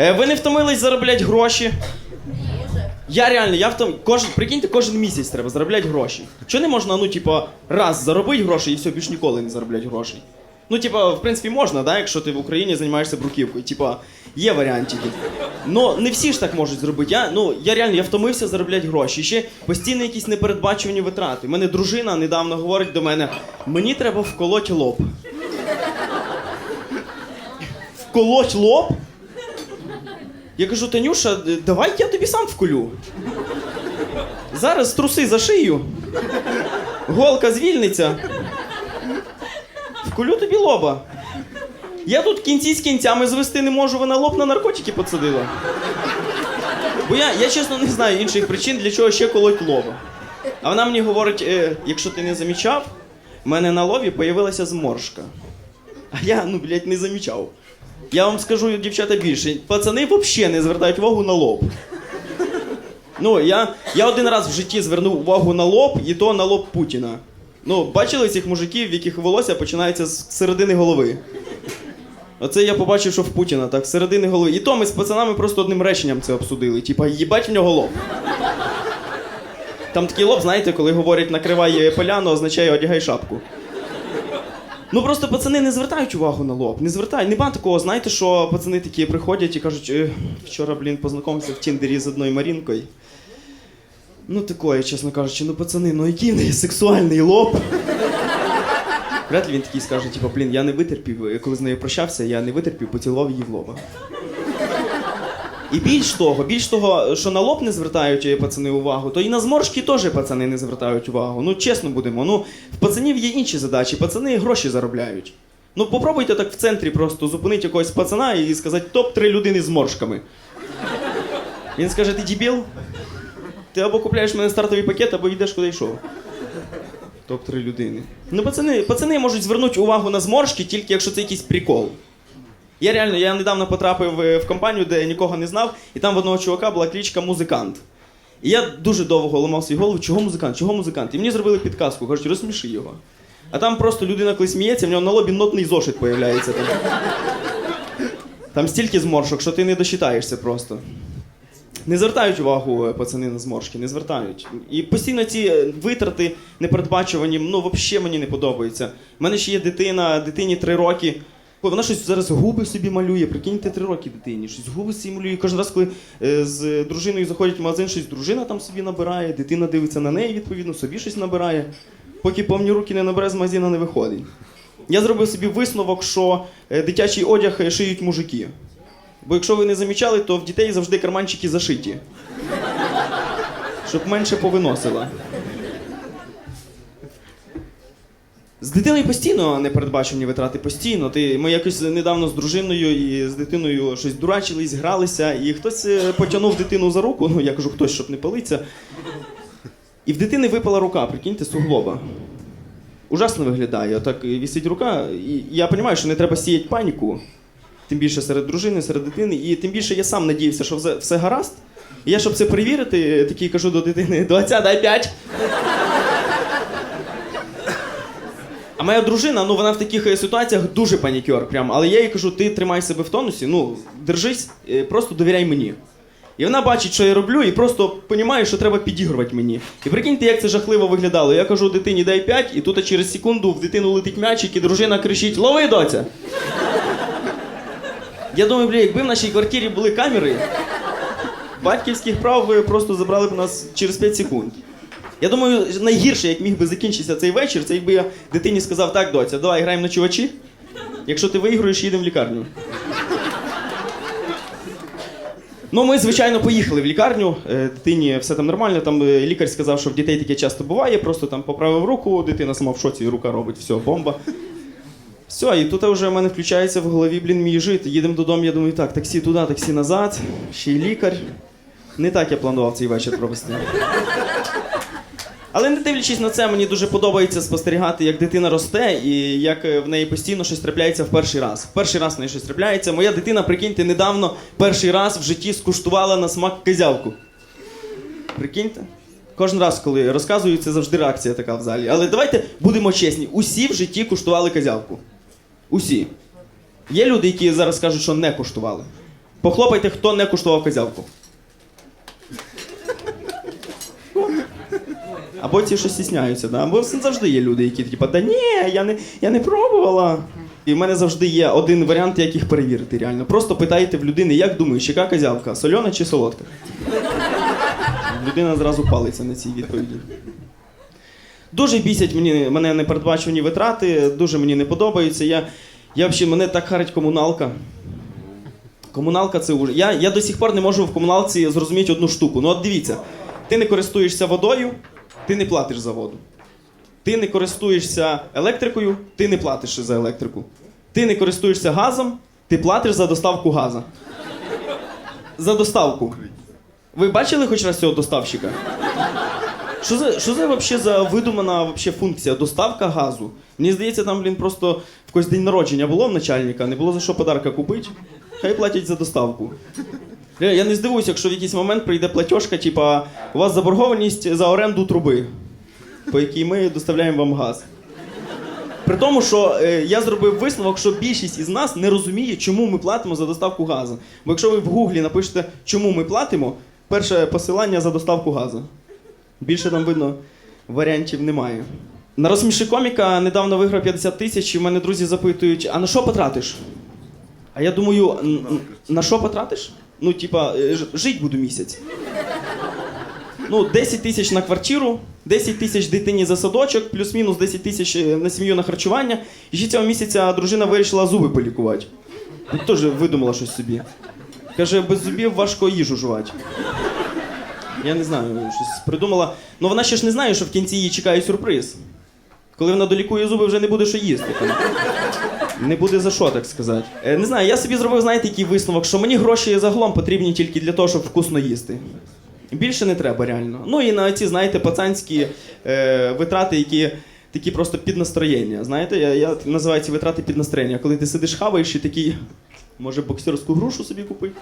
Е, ви не втомились заробляти гроші? Я реально, я втом... кожен, прикиньте, кожен місяць треба заробляти гроші. Чого не можна, ну, типа, раз заробити гроші і все, більш ніколи не заробляти грошей? Ну, типа, в принципі, можна, да, якщо ти в Україні займаєшся бруківкою. Типа, є варіантики. Ну, не всі ж так можуть зробити. Я, ну, я реально я втомився заробляти гроші. Ще постійно якісь непередбачувані витрати. У мене дружина недавно говорить до мене: мені треба вколоть лоб. Вколоть лоб? Я кажу, Танюша, давай я тобі сам вколю. Зараз труси за шию. Голка звільниться. Вколю тобі лоба. Я тут кінці з кінцями звести не можу, вона лоб на наркотики посадила. Бо я, я чесно не знаю інших причин, для чого ще колоть лоба. А вона мені говорить: е, якщо ти не замічав, в мене на лобі появилася зморшка. А я, ну, блядь, не замічав. Я вам скажу, дівчата, більше. Пацани взагалі не звертають увагу на лоб. Ну, я, я один раз в житті звернув увагу на лоб, і то на лоб Путіна. Ну, бачили цих мужиків, в яких волосся починається з середини голови. Оце я побачив, що в Путіна, так, з середини голови. І то ми з пацанами просто одним реченням це обсудили. Типа, їбать в нього лоб. Там такий лоб, знаєте, коли говорять накривай поляну, означає одягай шапку. Ну просто пацани не звертають увагу на лоб. Не звертають. Нема такого, знаєте, що пацани такі приходять і кажуть, «Е, вчора, блін, познайомився в Тіндері з одною Марінкою. Ну, такое, чесно кажучи, ну пацани, ну який в неї сексуальний лоб. Вряд ли він такий скаже, типу, блін, я не витерпів, коли з нею прощався, я не витерпів, поцілував її в лоба. І більш того, більш того, що на лоб не звертають е, пацани увагу, то і на зморшки теж пацани не звертають увагу. Ну, чесно будемо. Ну, в пацанів є інші задачі, пацани гроші заробляють. Ну, попробуйте так в центрі просто зупинити якогось пацана і сказати топ-3 людини з моршками. Він скаже, ти дебіл? Ти або купляєш мене стартовий пакет, або йдеш куди йшов. Топ-3 людини. Ну, пацани, пацани можуть звернути увагу на зморшки, тільки якщо це якийсь прикол. Я реально, я недавно потрапив е, в компанію, де я нікого не знав, і там в одного чувака була кличка музикант. І я дуже довго ламав свій голову, чого музикант, чого музикант. І мені зробили підказку, кажуть, розсміши його. А там просто людина, коли сміється, в нього на лобі нотний зошит появляється. Там, там стільки зморшок, що ти не досчитаєшся просто. Не звертають увагу е, пацани на зморшки, не звертають. І постійно ці е, витрати непередбачувані, ну взагалі мені не подобається. У мене ще є дитина, дитині три роки. Вона щось зараз губи собі малює, прикиньте три роки дитині, щось губи собі малює. Кожен раз, коли е, з дружиною заходять в магазин, щось дружина там собі набирає, дитина дивиться на неї, відповідно, собі щось набирає. Поки повні руки не набере, з магазину не виходить. Я зробив собі висновок, що е, дитячий одяг е, шиють мужики. Бо якщо ви не замічали, то в дітей завжди карманчики зашиті. Щоб менше повиносила. З дитиною постійно непередбачені витрати, постійно. Ти, ми якось недавно з дружиною і з дитиною щось дурачились, гралися, і хтось е, потягнув дитину за руку, ну я кажу, хтось, щоб не палиться. І в дитини випала рука, прикиньте, суглоба. Ужасно виглядає. Отак вісить рука. І я розумію, що не треба сіяти паніку. Тим більше серед дружини, серед дитини. І тим більше я сам надіявся, що все, гаразд. І я, щоб це перевірити, такий кажу до дитини: доця, дай п'ять. А моя дружина, ну вона в таких е, ситуаціях дуже панікер, прям. Але я їй кажу, ти тримай себе в тонусі, ну держись, е, просто довіряй мені. І вона бачить, що я роблю, і просто розуміє, що треба підігрувати мені. І прикиньте, як це жахливо виглядало. Я кажу, дитині дай 5, і тут через секунду в дитину летить м'ячик, і дружина кричить: Лови, доця! Я думаю, бля, якби в нашій квартирі були камери, батьківських прав ви просто забрали б нас через 5 секунд. Я думаю, найгірше, як міг би закінчитися цей вечір, це якби я дитині сказав, так, доця, давай граємо на чувачі. Якщо ти виграєш, їдемо в лікарню. Ну, ми, звичайно, поїхали в лікарню. Е, Дитині все там нормально. Там е, лікар сказав, що в дітей таке часто буває, просто там поправив руку, дитина сама в шоці, рука робить, все, бомба. Все, і тут вже в мене включається в голові, блін, мій жит. Їдемо додому, я думаю, так, таксі туди, таксі назад, ще й лікар. Не так я планував цей вечір провести. Але не дивлячись на це, мені дуже подобається спостерігати, як дитина росте і як е, в неї постійно щось трапляється в перший раз. В перший раз в неї щось трапляється. Моя дитина, прикиньте, недавно перший раз в житті скуштувала на смак козявку. Прикиньте? Кожен раз, коли розказую, це завжди реакція така в залі. Але давайте будемо чесні: усі в житті куштували козявку. Усі. Є люди, які зараз кажуть, що не куштували. Похлопайте, хто не куштував козявку. Або ті, що стісняються, да? або завжди є люди, які типу, да ні, я не, я не пробувала. І в мене завжди є один варіант, як їх перевірити реально. Просто питаєте в людини, як думаєш, яка козявка, сольона чи солодка? Людина зразу палиться на цій відповіді. Дуже бісять мені, мене непередбачувані витрати, дуже мені не подобаються. Я, я взагалі, мене так харить комуналка. Комуналка це уже. Я, я до сих пор не можу в комуналці зрозуміти одну штуку. Ну от дивіться, ти не користуєшся водою, ти не платиш за воду. Ти не користуєшся електрикою, ти не платиш за електрику. Ти не користуєшся газом, ти платиш за доставку газу. За доставку. Ви бачили хоч раз цього доставщика? Що за, що за, вообще за видумана вообще функція? Доставка газу. Мені здається, там, блін, просто в когось день народження було в начальника, не було за що подарка купити. Хай платять за доставку. Я, я не здивуюся, якщо в якийсь момент прийде платіжка, типа, у вас заборгованість за оренду труби, по якій ми доставляємо вам газ. При тому, що е, я зробив висновок, що більшість із нас не розуміє, чому ми платимо за доставку газу. Бо якщо ви в гуглі напишете, чому ми платимо, перше посилання за доставку газу. Більше там видно варіантів немає. На розсміши коміка недавно виграв 50 тисяч, і в мене друзі запитують: а на що потратиш? А я думаю, на що потратиш? Ну, типа, е, жить буду місяць. Ну, 10 тисяч на квартиру, 10 тисяч дитині за садочок, плюс-мінус 10 тисяч е, на сім'ю на харчування. І ще цього місяця дружина вирішила зуби полікувати. Ну, Теж видумала щось собі. Каже, без зубів важко їжу жувати. Я не знаю, щось придумала. Ну вона ще ж не знає, що в кінці її чекає сюрприз. Коли вона долікує зуби, вже не буде що їсти. Не буде за що, так сказати. Е, не знаю, я собі зробив, знаєте, який висновок, що мені гроші загалом потрібні тільки для того, щоб вкусно їсти. Більше не треба реально. Ну і на ці, знаєте, пацанські е, витрати, які такі просто під настроєння. Знаєте, я, я називаю ці витрати під настроєння. Коли ти сидиш хаваєш і такий, може, боксерську грушу собі купити?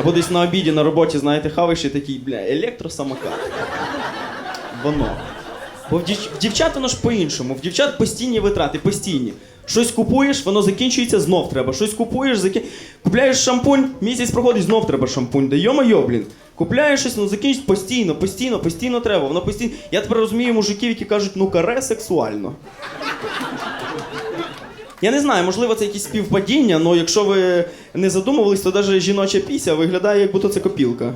Або десь на обіді на роботі, знаєте, хаваєш і такий, бля, електросамокат. Воно. Бо в дівчат воно ж по-іншому. В дівчат постійні витрати, постійні. Щось купуєш, воно закінчується, знов треба. Щось купуєш, заки... купляєш шампунь, місяць проходить, знов треба шампунь. Да йо-моє, блін. Купляєш щось, ну закінчить постійно, постійно, постійно треба. Воно постійно. Я тепер розумію мужиків, які кажуть, ну каре сексуально. Я не знаю, можливо, це якісь співпадіння, але якщо ви не задумувались, то навіть жіноча піся виглядає, як будто це копілка.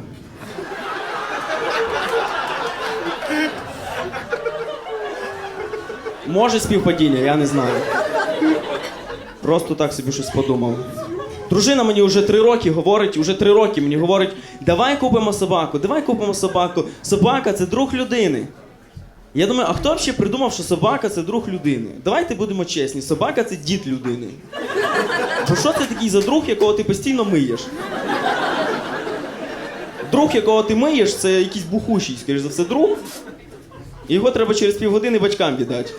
Може співпадіння, я не знаю. Просто так собі щось подумав. Дружина мені вже три роки говорить, вже три роки мені говорить: давай купимо собаку, давай купимо собаку. Собака це друг людини. Я думаю, а хто взагалі придумав, що собака це друг людини? Давайте будемо чесні, собака це дід людини. Бо що це такий за друг, якого ти постійно миєш? Друг, якого ти миєш, це якийсь бухущий, скоріш за все, друг. Його треба через півгодини батькам віддати.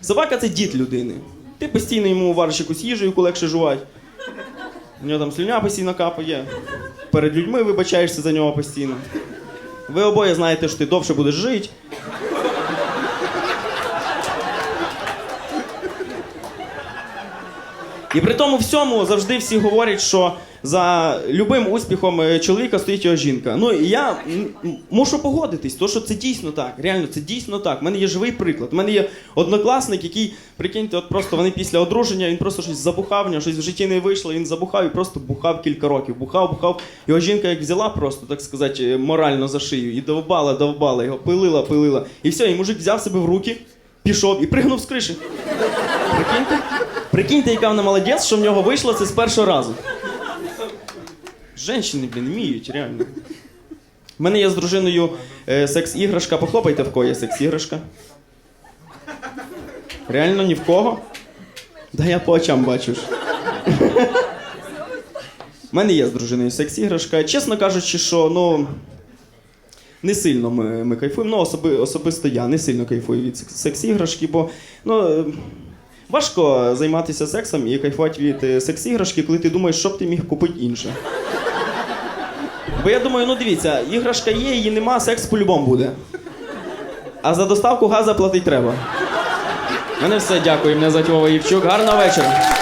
Собака це дід людини. Ти постійно йому вариш якусь їжу, яку легше жувати. У нього там слюня постійно капає. Перед людьми вибачаєшся за нього постійно. Ви обоє знаєте, що ти довше будеш жити. І при тому всьому завжди всі говорять, що за любим успіхом е, чоловіка стоїть його жінка. Ну і я мушу погодитись, то що це дійсно так. Реально, це дійсно так. У мене є живий приклад. У мене є однокласник, який, прикиньте, от просто вони після одруження, він просто щось забухав, в нього щось в житті не вийшло, він забухав і просто бухав кілька років. Бухав, бухав. Його жінка як взяла просто, так сказати, е, морально за шию і довбала, довбала, його пилила, пилила. І все, і мужик взяв себе в руки, пішов і пригнув з криші. Прикиньте? Прикиньте, яка вона молодець, що в нього вийшло це з першого разу. Женщини, блін, вміють, реально. У мене є з дружиною е, секс-іграшка. Похлопайте, в кого є секс-іграшка. Реально ні в кого? Да я по очам бачу. У мене є з дружиною секс-іграшка. Чесно кажучи, що ну. Не сильно ми, ми кайфуємо. Ну, особи, особисто я не сильно кайфую від секс- секс-іграшки, бо ну, важко займатися сексом і кайфувати від е, секс-іграшки, коли ти думаєш, що б ти міг купити інше. Бо я думаю, ну дивіться, іграшка є, її нема, секс по-любому буде. А за доставку газу платить треба. Мене все, дякую. Мене звати Вова Євчук. Гарного вечора.